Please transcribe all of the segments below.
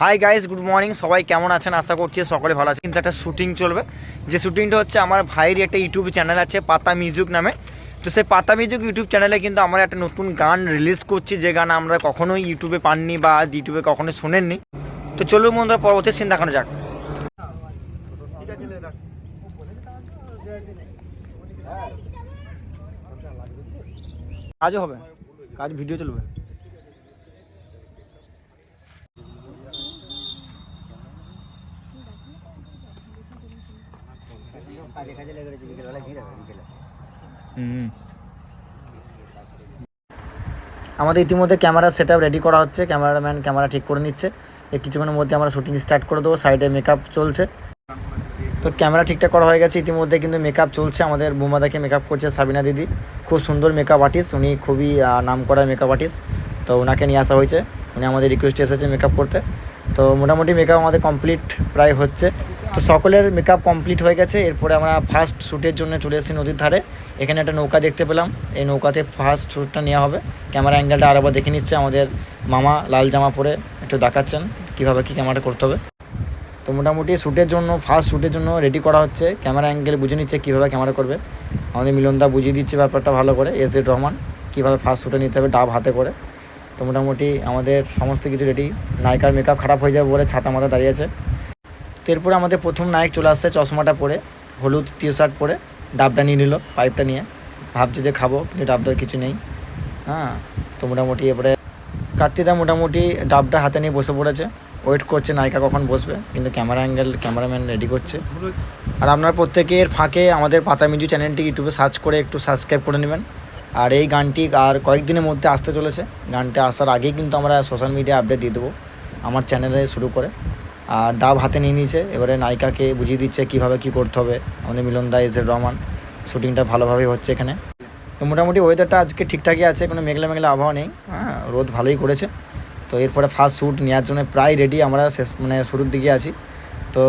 Hi guys good morning সবাই কেমন আছেন? আশা করছি সকলে ভালো আছেন। কিন্তু একটা শুটিং চলবে। যে শুটিংটা হচ্ছে, আমার ভাইয়ের একটা ইউটিউব চ্যানেল আছে, পাতা মিউজিক নামে। তো সেই পাতা মিউজিক ইউটিউব চ্যানেলে কিন্তু আমরা একটা নতুন গান রিলিজ করছি। যে গান আমরা কখনোই ইউটিউবে পাননি বা ইউটিউবে কখনোই শোনেননি। তো চলুন বন্ধুরা, পরবর্তী সিন দেখানো যাক। কাজও হবে। কাজ ভিডিও চলবে। আমাদের ইতিমধ্যে ক্যামেরা সেট রেডি করা হচ্ছে। ক্যামেরাম্যান ক্যামেরা ঠিক করে নিচ্ছে। কিছুক্ষণের মধ্যে আমরা শুটিং স্টার্ট করে দেবো। সাইডে মেকআপ চলছে। তো ক্যামেরা ঠিকঠাক করা হয়ে গেছে। ইতিমধ্যে কিন্তু মেকআপ চলছে। আমাদের বুমাদাকে মেকআপ করছে সাবিনা দিদি। খুব সুন্দর মেকআপ আর্টিস্ট উনি খুবই নাম করা মেকআপ আর্টিস্ট তো ওনাকে নিয়ে আসা হয়েছে। উনি আমাদের রিকোয়েস্টে এসেছে মেকআপ করতে। তো মোটামুটি মেকআপ আমাদের কমপ্লিট প্রায় হচ্ছে। তো সকলের মেকআপ কমপ্লিট হয়ে গেছে। এরপরে আমরা ফার্স্ট শ্যুটের জন্য চলে এসেছি নদীর ধারে। এখানে একটা নৌকা দেখতে পেলাম। এই নৌকাতে ফার্স্ট শ্যুটটা নেওয়া হবে। ক্যামেরা অ্যাঙ্গেলটা আরেকবার দেখে নিচ্ছে আমাদের মামা লাল জামা পরে। একটু দেখাচ্ছেন কীভাবে কী ক্যামেরাটা করতে হবে। তো মোটামুটি শ্যুটের জন্য ফার্স্ট শ্যুটের জন্য রেডি করা হচ্ছে। ক্যামেরা অ্যাঙ্গেল বুঝে নিচ্ছে কীভাবে ক্যামেরা করবে। আমাদের মিলনদা বুঝিয়ে দিচ্ছে ব্যাপারটা ভালো করে, এস এড রহমান, কীভাবে ফার্স্ট শ্যুটে নিতে হবে ডাব হাতে করে। তো মোটামুটি আমাদের সমস্ত কিছু রেডি নায়িকার মেকআপ খারাপ হয়ে যাবে বলে ছাতা মাথা দাঁড়িয়েছে তো এরপরে আমাদের প্রথম নায়ক চলে আসছে চশমাটা পরে, হলুদ টি শার্ট পরে, ডাবটা নিয়ে নিল পাইপটা নিয়ে। ভাবছে যে খাব, কিন্তু ডাবটার কিছু নেই। হ্যাঁ তো মোটামুটি এরপরে কার্তিদা মোটামুটি ডাবটা হাতে নিয়ে বসে পড়েছে। ওয়েট করছে, নায়িকা কখন বসবে, কিন্তু ক্যামেরা অ্যাঙ্গেল ক্যামেরাম্যান রেডি করছে। আর আপনারা প্রত্যেকের ফাঁকে আমাদের পাতা মিজু চ্যানেলটি ইউটিউবে সার্চ করে একটু সাবস্ক্রাইব করে নেবেন। আর এই গানটি আর কয়েকদিনের মধ্যে আসতে চলেছে। গানটা আসার আগেই কিন্তু আমরা সোশ্যাল মিডিয়া আপডেট দিয়ে দেবো আমার চ্যানেলে শুরু করে। আর ডাব হাতে নিয়ে নিয়েছে, এবারে নায়িকাকে বুঝিয়ে দিচ্ছে কীভাবে কী করতে হবে। আমাদের মিলন দা এজ রহমান, শুটিংটা ভালোভাবেই হচ্ছে এখানে। তো মোটামুটি ওয়েদারটা আজকে ঠিকঠাকই আছে, কোনো মেঘলা মেঘলা আবহাওয়া নেই। হ্যাঁ রোদ ভালোই করেছে। তো এরপরে ফার্স্ট শ্যুট নেওয়ার জন্য প্রায় রেডি আমরা শেষ মানে শুরুর দিকে আছি। তো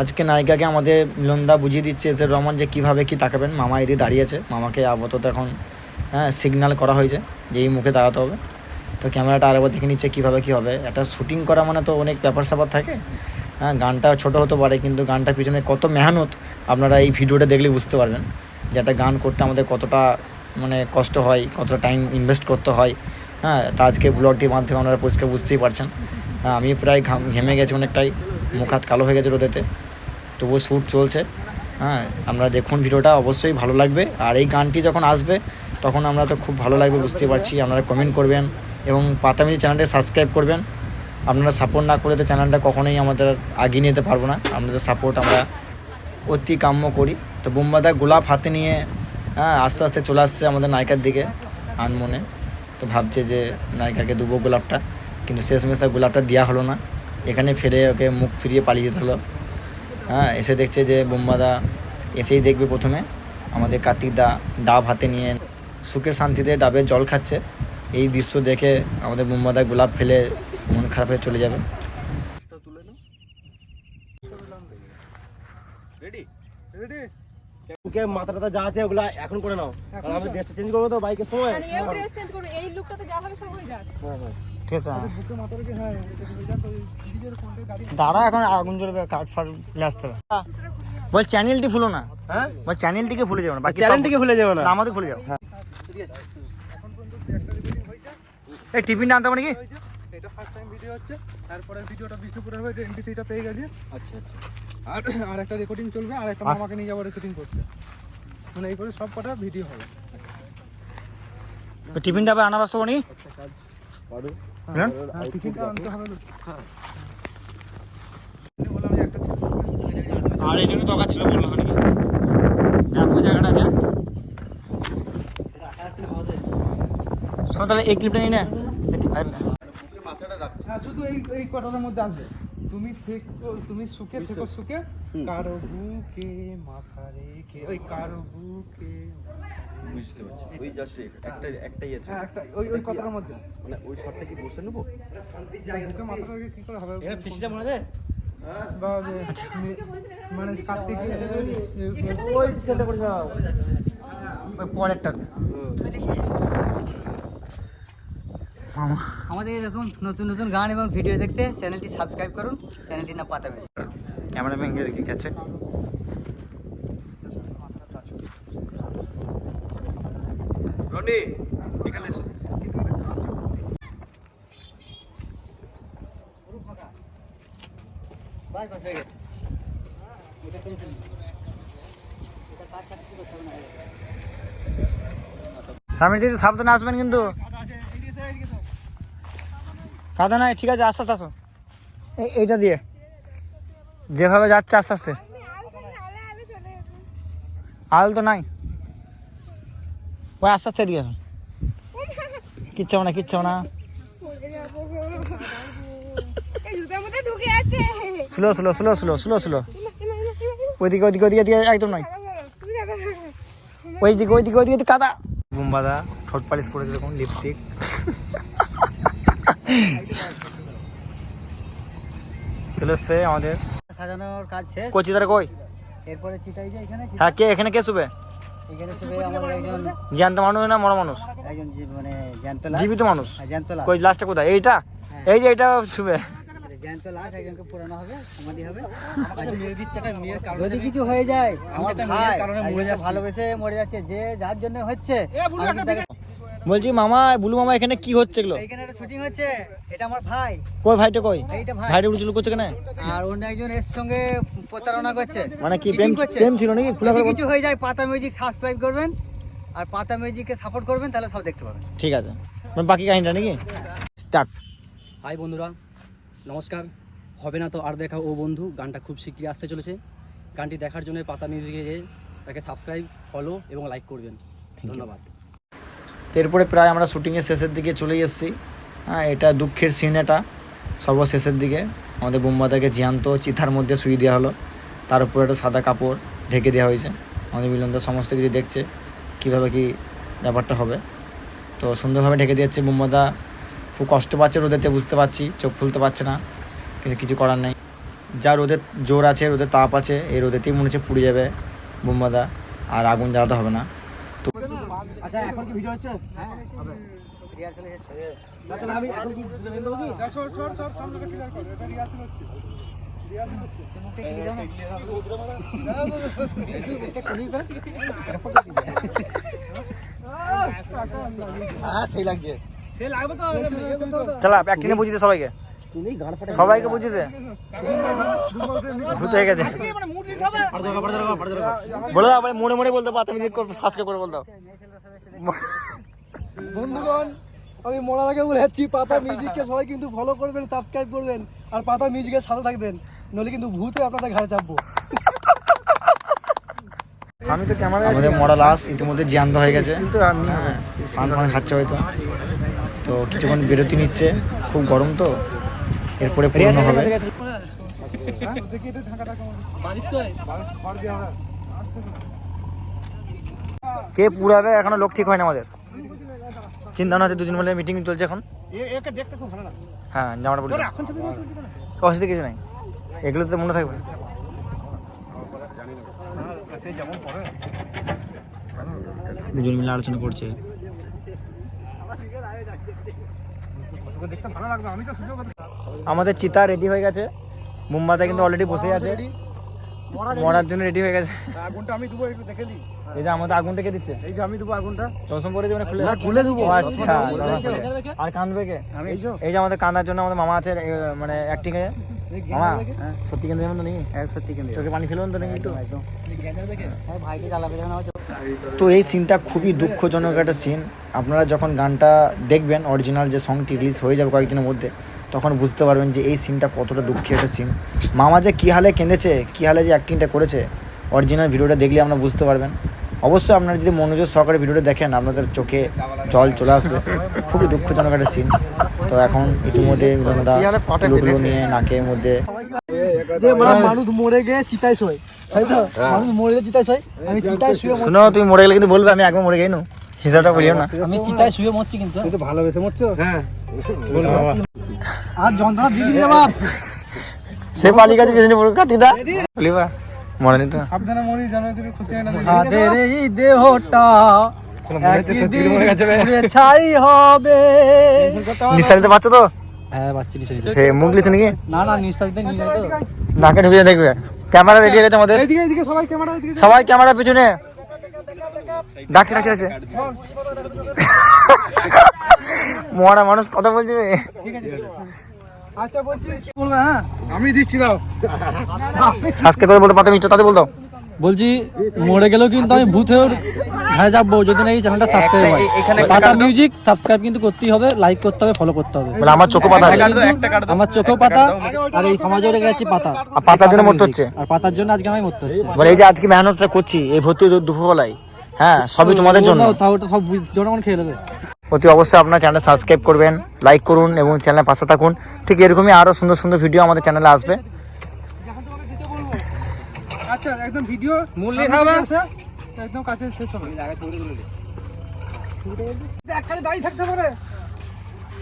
আজকে নায়িকাকে আমাদের মিলনদা বুঝিয়ে দিচ্ছে যে রহমান যে কীভাবে কী তাকাবেন। মামা এদিকে দাঁড়িয়েছে মামাকে আপাতত এখন হ্যাঁ সিগন্যাল করা হয়েছে যে এই মুখে দাঁড়াতে হবে। তো ক্যামেরাটা আরেকবার দেখে নিচ্ছে কীভাবে কী হবে। একটা শ্যুটিং করা মানে তো অনেক ব্যাপার স্যাপার থাকে। হ্যাঁ গানটা ছোটো হতে পারে, কিন্তু গানটার পিছনে কত মেহনত আপনারা এই ভিডিওটা দেখলে বুঝতে পারবেন। যে একটা গান করতে আমাদের কতটা মানে কষ্ট হয়, কতটা টাইম ইনভেস্ট করতে হয়। হ্যাঁ তা আজকে ব্লগটির মাধ্যমে আপনারা পরিষ্কার বুঝতেই পারছেন। হ্যাঁ আমি প্রায় ঘাম ঘেমে গেছি অনেকটাই, মুখ হাত কালো হয়ে গেছে রোদেতে। তবুও শ্যুট চলছে। হ্যাঁ আমরা দেখুন ভিডিওটা, অবশ্যই ভালো লাগবে। আর এই গানটি যখন আসবে, তখন আমরা তো খুব ভালো লাগবে বুঝতে পারছি। আপনারা কমেন্ট করবেন এবং পাতামিজি চ্যানেলটা সাবস্ক্রাইব করবেন। আপনারা সাপোর্ট না করে তো চ্যানেলটা কখনোই আমাদের আগিয়ে নিতে পারব না। আপনাদের সাপোর্ট আমরা অতি কাম্য করি। তো বোম্বাদা গোলাপ হাতে নিয়ে হ্যাঁ আস্তে আস্তে চলে আসছে আমাদের নায়িকার দিকে, আনমনে। তো ভাবছে যে, নায়িকাকে দেবো গোলাপটা। কিন্তু শেষমেশ আর গোলাপটা দেওয়া হলো না। এখানে ফিরে ওকে মুখ ফিরিয়ে পালিয়ে যেতে হলো। হ্যাঁ এসে দেখছে যে বোম্বাদা এসেই দেখবে প্রথমে। আমাদের কার্তিক দা ডাব হাতে নিয়ে সুখের শান্তিতে ডাবে জল খাচ্ছে। এই দৃশ্য দেখে আমাদের বোম্বাদা গোলাপ ফেলে মন খারাপ হয়ে চলে যাবে রেডি ওকে মাথা টাথা যা আছে ওগুলা এখন করে নাও। কারণ আমি ড্রেসটা চেঞ্জ করব তো বাইকের সময়? মানে এও ড্রেস চেঞ্জ করবে এই লুকটাতে যা হবে সব হয়ে যাক। হ্যাঁ হ্যাঁ। ঠিক আছে। হ্যাঁ। হ্যাঁ হয়ে দাঁড়া এখন আগুন জ্বলবে কাঠ ফাট হবে। বল চ্যানেলটি ফুলো না। হ্যাঁ? বল চ্যানেলটিকে ভুলে যাও না বাকি চ্যানেলটিকে ভুলে যাবে না। আমাদের ভুলে যাও। এখন পর্যন্ত একটা রেকর্ডিং হয়েছে এই টিফিনটা আনতে পারি কি হয়েছে এটা ফার্স্ট টাইম ভিডিও হচ্ছে। তারপরে ভিডিওটা বিষ্ণুপুরে হবে এমপি থ্রিটা পেয়ে গেছে। আচ্ছা আচ্ছা। আর আর একটা রেকর্ডিং চলবে আর একটা মামাকে নিয়ে যাব রেকর্ডিং করতে। মানে এই করে সব কটা ভিডিও হবে। তো টিফিনটা আবার আনা বাস্তব নি পারো। হ্যাঁ? হ্যাঁ টিফিনটা হবে হ্যাঁ বললাম যে একটা ছিল। আর এই জন্য দরকার ছিল বলল নাকি? হ্যাঁ জায়গাটা আছে শোন তাহলে এই ক্লিপটা নিয়ে নে। হ্যাঁ শুধু এই এই কটার মধ্যে আসবে। তুমি থেকো তুমি সুখে থেকো সুখে। কারও বুকে মাথা রেখে ওই কারও বুকে বুঝতে পারছি। ওই জাস্ট একটা একটা ইয়ে হ্যাঁ একটা ওই ওই কথার মধ্যে। মানে ওই শটটা কি বসে নেব? বুকে মাথা রেখে কি করে হবে? এটা ফিসটা মনে যায় মানে ওই স্কেলটা করে আমাদের এরকম নতুন নতুন গান এবং ভিডিও দেখতে চ্যানেলটি সাবস্ক্রাইব করুন চ্যানেলটি না পাতা বেশি। ক্যামেরা ভেঙে রেখে গেছে। রনি এখানে এসো। বাস বাস হয়ে গেছে। এটা করে এটা কাট কাট করতে হবে না সামনে সাবধানে আসবেন কিন্তু। কাদা নাই ঠিক আছে আস্তে আস্তে আসো এই- এইটা দিয়ে। যেভাবে যাচ্ছে আস্তে আস্তে। আল তো নাই। ওই আস্তে আস্তে দিয়ে কিচ্ছু না কিচ্ছু না। Slow slow slow slow slow slow ওইদিকে ওইদিকে ওইদিকে ওইদিকে একদম নয় ওইদিকে ওইদিকে ওইদিকে কাদা। বুম্বাদা ঠোঁট পালিশ পরেছে দেখুন লিপস্টিক চলে এসছে আমাদের। সাজানোর কাজ শেষ। কচি তারা কই? এরপরে চিটাই যে এখানে হ্যাঁ কে এখানে কে শুবে? এখানে শুধু আমাদের একজন জ্যান্ত মানুষ না মরা মানুষ? একজন মানে জ্যান্ত লাশ। জীবিত মানুষ? হ্যাঁ, জ্যান্ত লাশ। কই লাস্টটা কোথায়? এইটা? এই যে এটা শুবে। জ্যান্ত লাশ একজনকে পুরানো হবে সমাধি হবে। যদি কিছু হয়ে যায় আমার ভাই একজনকে ভালোবেসে মরে যাচ্ছে যে যার জন্য হচ্ছে আমি তাকে- বলছি মামা বুলু মামা এখানে কি হচ্ছে এগুলো? এখানে একটা শুটিং হচ্ছে। এটা আমার ভাই। কই ভাইটা কই? এইটা ভাই। ভাইটা উড়ুচুলু করছে কেন আর অন্য একজন এর সঙ্গে প্রতারণা করছে। মানে কি প্রেম করছে। প্রেম ছিল নাকি? খোলা কিছু হয়ে যায় পাতা মিউজিক সাবস্ক্রাইব করবেন আর পাতা মিউজিককে সাপোর্ট করবেন তাহলে সব দেখতে পাবেন। ঠিক আছে। মানে বাকি কাহিনীটা নাকি? স্টার্ট হাই বন্ধুরা নমস্কার। হবে না তো আর দেখা ও বন্ধু। গানটা খুব শীঘ্রই আসতে চলেছে। গানটি দেখার জন্য পাতা মিউজিকে তাকে সাবস্ক্রাইব ফলো এবং লাইক করবেন। ধন্যবাদ। তো এরপরে প্রায় আমরা শুটিংয়ের শেষের দিকে চলে এসেছি। হ্যাঁ এটা দুঃখের সিন এটা। সর্বশেষের দিকে আমাদের বোম্বাদাকে জ্যান্ত চিতার মধ্যে শুয়ে দেওয়া হলো। তার উপরে একটা সাদা কাপড় ঢেকে দেওয়া হয়েছে। আমাদের মিলনদা সমস্ত কিছু দেখছে, কীভাবে কি ব্যাপারটা হবে। তো সুন্দরভাবে ঢেকে দিচ্ছে বোম্বাদা। খুব কষ্ট পাচ্ছে রোদেতে, বুঝতে পারছি, চোখ খুলতে পারছে না, কিন্তু কিছু করার নেই। যা রোদের জোর আছে রোদের তাপ আছে, এই রোদেতেই মনে হচ্ছে পুড়ে যাবে বোম্বাদা। আর আগুন জ্বালাতে হবে না। আচ্ছা এখন কি ভিডিও হচ্ছে? হ্যাঁ হবে। রিহার্সাল হচ্ছে তাহলে আমি এখন কি ভিডিও বের কি? সর সর সর সামনে থেকে ক্লিয়ার করো। এটা রিহার্সাল হচ্ছে। মুখে কি দাও না এটা খুলি করে হ্যাঁ সেই লাগছে। সে লাগবে তো চলো অ্যাক্টিংয়ে বুঝিয়ে দে সবাইকে। ফাটা সবাইকে বুঝিয়ে দে। ভূত হয়ে গেছে বলে দাও ভাই মনে মনে বলতে পারতাম তুমি সাবস্ক্রাইব করে বল দাও। বন্ধুগণ আমি মরার আগে বলে যাচ্ছি পাতা মিউজিককে সবাই কিন্তু ফলো করবেন সাবস্ক্রাইব করবেন আর পাতা মিউজিকের সাথে থাকবেন নলে কিন্তু ভূতে আপনাদের ঘাড়ে চাপবো। আমি তো ক্যামেরা আমাদের মরা লাশ ইতিমধ্যে জ্যান্ত হয়ে গেছে। কিন্তু আমি পান ফান খাচ্ছে হয়তো। তো কিছুক্ষণ বিরতি নিচ্ছে খুব গরম তো এরপরে পূর্ণ হবে। দেখি এটা ঢাকা ঢাকা কে পুরাবে এখনও লোক ঠিক হয় না আমাদের? চিন্তা না দুদিন মিলে মিটিং চলছে এখন। হ্যাঁ জামাটা পড়ে কেন অসুবিধা কিছু নাই। এগুলো তো মনে থাকবে। দুজন মিলে আলোচনা করছে। আমাদের চিতা রেডি হয়ে গেছে। মুম্বাইতে কিন্তু অলরেডি বসে আছে। মরার জন্য রেডি হয়ে গেছে। আগুনটা আমি দেবো একটু দেখে দিই। এই যে আমাদের আগুন থেকে দিচ্ছে? এই যে আমি দেবো আগুনটা। চশম পরে দেবে না খুলে? খুলে দেবো। আচ্ছা আর কাঁদবে কে? এই যে। এই যে আমাদের কান্দার জন্য আমাদের মামা আছে মানে অ্যাক্টিং এ। মামা সত্যি কেন্দ্রের মতো নেই হ্যাঁ সত্যি কিন্তু চোখে পানি ফেলবেন তো নাকি একটু? একদম হ্যাঁ ভাইকে জ্বালাবে যখন আমার তো এই সিনটা খুবই দুঃখজনক একটা সিন আপনারা যখন গানটা দেখবেন অরিজিনাল যে সংটি রিলিজ হয়ে যাবে কয়েকদিনের মধ্যে তখন বুঝতে পারবেন যে এই সিনটা কতটা দুঃখের একটা সিন মামা যে কী হালে কেঁদেছে কী হালে যে অ্যাক্টিংটা করেছে অরিজিনাল ভিডিওটা দেখলে আপনারা বুঝতে পারবেন। অবশ্যই আপনারা যদি মনোযোগ সহকারে ভিডিওটা দেখেন আপনাদের চোখে জল চলে আসবে। খুবই দুঃখজনক একটা সিন তো এখন ইতিমধ্যে মিলনদা নিয়ে নাকের মধ্যে যে মানুষ মরে গিয়ে চিতায় শোয়। তাই তো? মানুষ মরে গিয়ে চিতায় শোয়। আমি চিতায় শুয়ে তুমি মরে গেলে কিন্তু বলবে আমি একবার মরে গেই নু। হিসাবটা বলিও না। আমি চিতায় শুয়ে মরছি কিন্তু। তুই তো ভালোবেসে মরছো? হ্যাঁ। আর যন্ত্রণা দিয়ে রে বাপ সে পালি পুরো বলিবা মনে তো সাবধানে মরি যেন কিছু ক্ষতি হয় না এই দেহটা মনে ছাই হবে তো হ্যাঁ সে মুখ লিখছে নাকি না না নিঃশ্বাস নিয়ে তো নাকে ঢুকে দেখবে ক্যামেরা রেডি হয়ে গেছে আমাদের সবাই ক্যামেরা এইদিকে সবাই ক্যামেরা পিছনে ডাকছে ডাকছে ডাকছে মরা মানুষ কথা বলছে আচ্ছা হ্যাঁ? আমি দিচ্ছি দাও। সাবস্ক্রাইব করে বলতে পারতো মিস্টার তাতে বলতো বলছি মরে গেলেও কিন্তু আমি ভূতের ঘাড়ে যাব যদি না এই চ্যানেলটা সাবস্ক্রাইব হয়। পাতা মিউজিক সাবস্ক্রাইব কিন্তু করতেই হবে লাইক করতে হবে ফলো করতে হবে। বলে আমার চোখও পাতা আমার চোখেও পাতা আর এই সমাজেও রেখে পাতা। আর পাতার জন্য মরতে হচ্ছে। আর পাতার জন্য আজকে আমি মরতে হচ্ছে। বলে এই যে আজকে মেহনতটা করছি এই ভর্তি দুপুরবেলায় হ্যাঁ সবই তোমাদের জন্য। তাও ওটা সব জনগণ খেয়ে নেবে। অতি অবশ্যই আপনার চ্যানেল সাবস্ক্রাইব করবেন লাইক করুন এবং চ্যানেলের পাশে থাকুন। ঠিক এরকমই আরও সুন্দর সুন্দর ভিডিও আমাদের চ্যানেলে আসবে। আচ্ছা একদম ভিডিও একদম কাছে শেষ হবে। এক কাজে দাঁড়িয়ে থাকতে পারে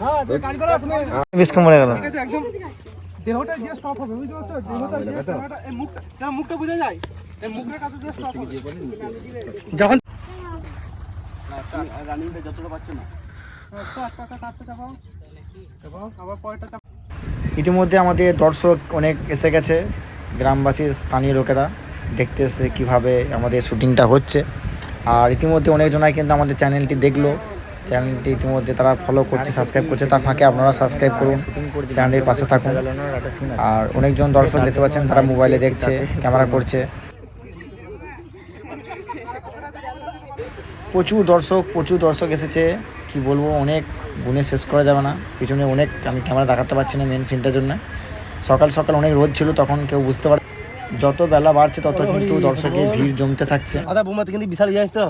হ্যাঁ তুমি তুমি বিস্কুট মরে গেল। ঠিক আছে একদম। দেহটা দিয়ে স্টপ হবে বুঝতে পারছ? দেহটা দিয়ে দেহটা এই মুখটা মুখটা বুঝে যায়। এই মুখের কাছে দিয়ে স্টপ হবে। যখন আচ্ছা, আচ্ছা, আচ্ছা, কাটতে ইতিমধ্যে আমাদের দর্শক অনেক এসে গেছে। গ্রামবাসী, স্থানীয় লোকেরা দেখতে এসে কীভাবে আমাদের শুটিংটা হচ্ছে। আর ইতিমধ্যে অনেকজনাই কিন্তু আমাদের চ্যানেলটি দেখল। চ্যানেলটি ইতিমধ্যে তারা ফলো করছে সাবস্ক্রাইব করছে। তার ফাঁকে আপনারা সাবস্ক্রাইব করুন, চ্যানেলের পাশে থাকুন। আর অনেকজন দর্শক দেখতে পাচ্ছেন, তারা মোবাইলে দেখছে ক্যামেরা করছে। প্রচুর দর্শক প্রচুর দর্শক এসেছে। কি বলব অনেক গুণে শেষ করা যাবে না। পিছনে অনেক আমি ক্যামেরা দেখাতে পারছি না মেন সিনটার জন্য। সকাল সকাল অনেক রোদ ছিল তখন কেউ বুঝতে পারে যত বেলা বাড়ছে তত কিন্তু দর্শকের ভিড় জমতে থাকছে। আদা বোমাতে কিন্তু বিশাল ইয়ে আসতো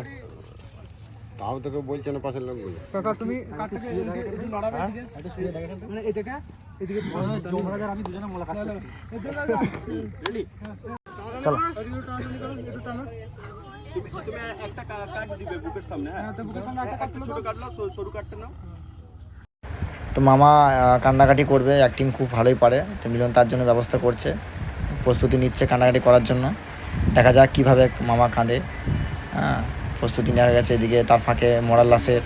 কাকা, তুমি কাঠটাকে এদিকে একটু নড়াবে এদিকে। মানে এটাকে, এদিকে আমি দুজনে মোলাকাত চলো তো মামা কান্নাকাটি করবে অ্যাক্টিং খুব ভালোই পারে। তো মিলন তার জন্য ব্যবস্থা করছে প্রস্তুতি নিচ্ছে কান্নাকাটি করার জন্য। দেখা যাক কীভাবে মামা কাঁদে। হ্যাঁ প্রস্তুতি নেওয়া গেছে এদিকে তার ফাঁকে মরাল লাশের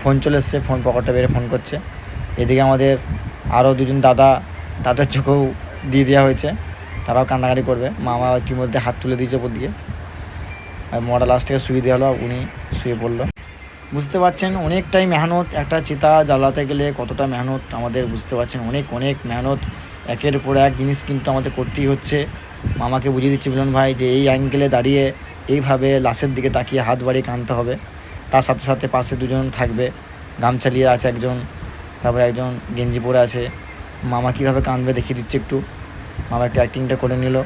ফোন চলে এসছে ফোন পকেটে বেড়ে ফোন করছে। এদিকে আমাদের আরও দুজন দাদা তাদের চোখেও দিয়ে দেওয়া হয়েছে। তারাও কান্নাকাটি করবে। মামা ইতিমধ্যে হাত তুলে দিয়েছে ওপর দিকে আর মরা থেকে শুয়ে দেওয়া হলো উনি শুয়ে পড়ল। বুঝতে পারছেন, অনেকটাই মেহনত একটা চিতা জ্বালাতে গেলে কতটা মেহনত আমাদের বুঝতে পারছেন। অনেক অনেক মেহনত, একের পর এক জিনিস কিন্তু আমাদের করতেই হচ্ছে। মামাকে বুঝিয়ে দিচ্ছে মিলন ভাই যে এই অ্যাঙ্গেলে দাঁড়িয়ে এইভাবে লাশের দিকে তাকিয়ে হাত বাড়িয়ে কানতে হবে। তার সাথে সাথে পাশে দুজন থাকবে। গামছা নিয়ে আছে একজন, তারপরে একজন গেঞ্জি পরে আছে। মামা কীভাবে কাঁদবে দেখিয়ে দিচ্ছে একটু। মামা একটু অ্যাক্টিংটা করে নিল।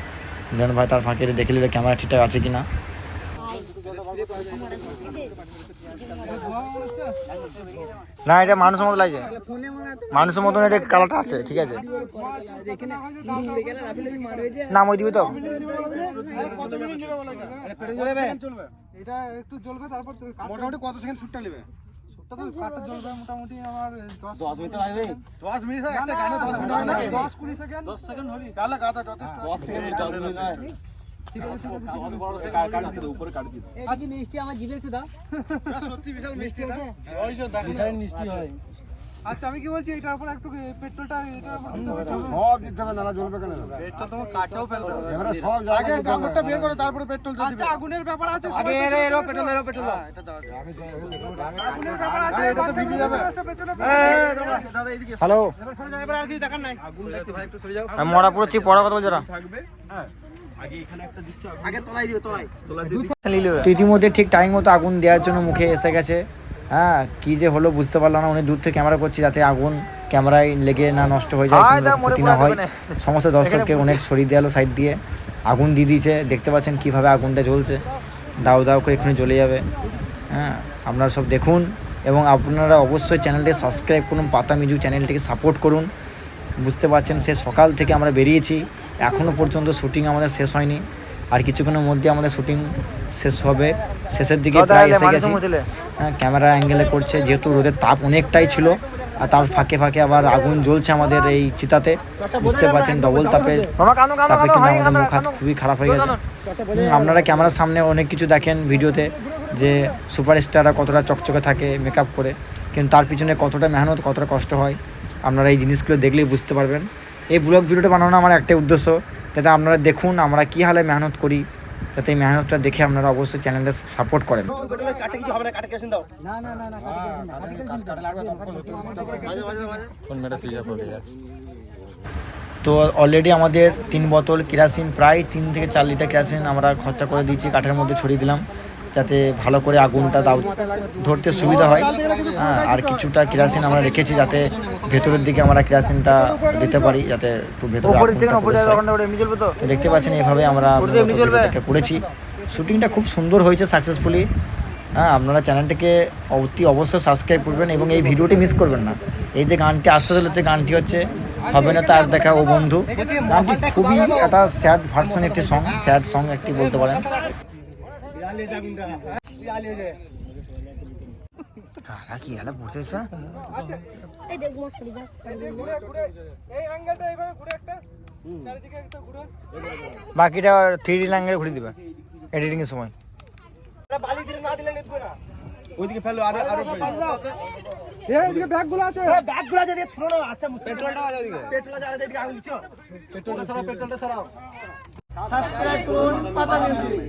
মিলন ভাই তার ফাঁকে দেখে নিল ক্যামেরা ঠিকঠাক আছে কি না না এটা মানুষের মতো লাগছে মানুষের মতন এটা কালারটা আছে ঠিক আছে? নাম ওই দিবি তো? এটা একটু জ্বলবে তারপর মোটামুটি কত সেকেন্ড শুটটা নেবে মোটামুটি আমার দশ মিনিট লাগবে। দশ মিনিট দশ মিনিট দশ কুড়ি সেকেন্ড দশ সেকেন্ড হলি। তাহলে গাতা যথেষ্ট। দশ সেকেন্ড দশ মিনিট নয় আজ মিষ্টি আমার জিভে একটু দাও সত্যি বিশাল মিষ্টি না ওই যে দেখো। বিশাল মিষ্টি হয়। আচ্ছা আমি কি বলছি এটার উপর একটু পেট্রোলটা এটার উপর হবে। সব দিতে হবে নালা জ্বলবে কেন? পেট্রোল তোমার কাছেও ফেলতে এবারে সব আগে কাপড়টা বের করে তারপরে পেট্রোল দিতে আচ্ছা আগুনের ব্যাপার আছে আগে এরে এরো পেট্রোল এরো পেট্রোল এটা দাও আগুনের ব্যাপার আছে এটা তো ভিজে যাবে। দাদা এইদিকে হ্যালো? এবার সরে যাও এবার আর কিছু দেখার নাই। আগুন দেখতে ভাই একটু সরে যাও। মরা পুরো পড়া কথা দিবে তলাই তো ইতিমধ্যে ঠিক টাইম মতো আগুন দেওয়ার জন্য মুখে এসে গেছে। হ্যাঁ কি যে হলো বুঝতে পারলাম না অনেক দূর থেকে ক্যামেরা করছি যাতে আগুন ক্যামেরায় লেগে না নষ্ট হয়ে যায় ক্ষতি না হয়। সমস্ত দর্শককে অনেক সরিয়ে দেওয়ালো সাইড দিয়ে। আগুন দিয়ে দিয়েছে দেখতে পাচ্ছেন কীভাবে আগুনটা জ্বলছে। দাও দাও করে এক্ষুনি জ্বলে যাবে। হ্যাঁ আপনারা সব দেখুন এবং আপনারা অবশ্যই চ্যানেলটি সাবস্ক্রাইব করুন পাতা মিজু চ্যানেলটিকে সাপোর্ট করুন। বুঝতে পারছেন সে সকাল থেকে আমরা বেরিয়েছি। এখনও পর্যন্ত শুটিং আমাদের শেষ হয়নি। আর কিছুক্ষণের মধ্যে আমাদের শুটিং শেষ হবে। শেষের দিকে প্রায় এসে গেছি। হ্যাঁ ক্যামেরা অ্যাঙ্গেলে করছে যেহেতু রোদের তাপ অনেকটাই ছিল আর তার ফাঁকে ফাঁকে আবার আগুন জ্বলছে আমাদের এই চিতাতে। বুঝতে পারছেন ডবল তাপে তাপে কিন্তু আমাদের মুখ হাত খুবই খারাপ হয়ে গেছে। আপনারা ক্যামেরার সামনে অনেক কিছু দেখেন ভিডিওতে যে সুপারস্টাররা কতটা চকচকে থাকে মেকআপ করে কিন্তু তার পিছনে কতটা মেহনত কতটা কষ্ট হয় আপনারা এই জিনিসগুলো দেখলেই বুঝতে পারবেন। এই ব্লগ ভিডিওটা বানানো আমার একটাই উদ্দেশ্য যাতে আপনারা দেখুন আমরা কী হালে মেহনত করি যাতে এই মেহনতটা দেখে আপনারা অবশ্যই চ্যানেলটা সাপোর্ট করেন। কাটে কিছু হবে না কাটে কেসিন দাও। না না না না কাটি কেরোসিন দাও, কাটি কেরোসিন দাও। তো অলরেডি আমাদের তিন বোতল কেরাসিন প্রায় তিন থেকে চার লিটার কেরাসিন আমরা খরচা করে দিয়েছি কাঠের মধ্যে ছড়িয়ে দিলাম। যাতে ভালো করে আগুনটা দাও ধরতে সুবিধা হয়। হ্যাঁ আর কিছুটা কেরাসিন আমরা রেখেছি যাতে ভেতরের দিকে আমরা কেরাসিনটা দিতে পারি যাতে একটু ভেতরে দেখতে পাচ্ছেন এইভাবে আমরা করেছি। শুটিংটা খুব সুন্দর হয়েছে সাকসেসফুলি হ্যাঁ আপনারা চ্যানেলটিকে অতি অবশ্যই সাবস্ক্রাইব করবেন এবং এই ভিডিওটি মিস করবেন না। এই যে গানটি আসতে চলেছে গানটি হচ্ছে হবে না তার দেখা ও বন্ধু। গানটি খুবই একটা স্যাড ভার্সন একটি সং স্যাড সং একটি বলতে পারেন। কি হ্যালো বুঝেছ এই অ্যাঙ্গেলটা এইভাবে ঘুরে একটা। চারিদিকে একটা ঘুরে। বাকিটা থ্রি ডি ল্যাঙ্গুয়েজ ঘুরে দিবে এডিটিং এর সময়। বালি দিলে না দিলে নিতে না। ওইদিকে ফেলো আরও আরও এই এদিকে ব্যাগগুলো আছে। ব্যাগগুলা যদি ছোড়ো না আচ্ছা পেট্রোলটা আছে ওইদিকে। পেট্রোলটা জ্বালাতে এদিকে আগুন দিচ্ছ। পেট্রোলটা সরাও পেট্রোলটা সরাও। সাবস্ক্রাইব করুন পাতা মিউজিক